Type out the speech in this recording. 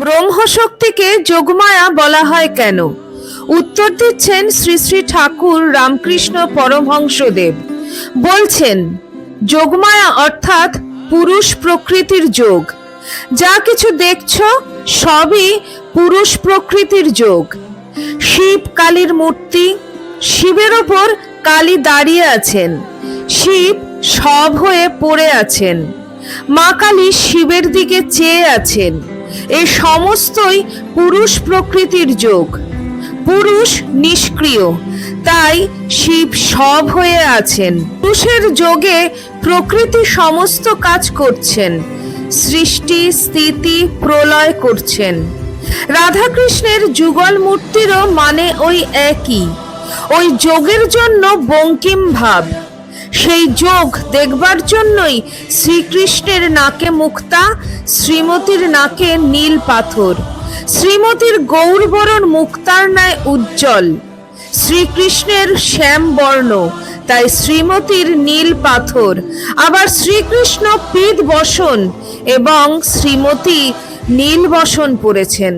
ব্রহ্মশক্তিকে যোগমায়া বলা হয় কেন? উত্তর দিচ্ছেন শ্রী শ্রী ঠাকুর রামকৃষ্ণ পরমহংসদেব। বলছেন, যোগমায়া অর্থাৎ পুরুষ প্রকৃতির যোগ। যা কিছু দেখছ, সবই পুরুষ প্রকৃতির যোগ। শিব কালীর মূর্তি, শিবের ওপর কালী দাঁড়িয়ে আছেন। শিব সব হয়ে পড়ে আছেন। মা কালী শিবের দিকে চেয়ে আছেন। এই সমস্তই পুরুষ প্রকৃতির যোগ। পুরুষ নিষ্ক্রিয়, তাই শিব সব হয়ে আছেন। পুরুষের যোগে প্রকৃতি সমস্ত কাজ করছেন, সৃষ্টি, স্থিতি, প্রলয় করছেন। রাধাকৃষ্ণের যুগল মূর্তিরও মানে ওই একই। ওই যোগের জন্য বঙ্কিম ভাব। সেই যোগ দেখবার জন্যই শ্রীকৃষ্ণের নাকে মুক্তা, শ্রীমতীর নাকে নীল পাথর। শ্রীমতীর গৌরবরণ মুক্তার ন্যায় উজ্জ্বল। শ্রীকৃষ্ণের শ্যাম বর্ণ, তাই শ্রীমতীর নীল পাথর। আবার শ্রীকৃষ্ণ পীত বসন এবং শ্রীমতী নীল বসন পরেছেন।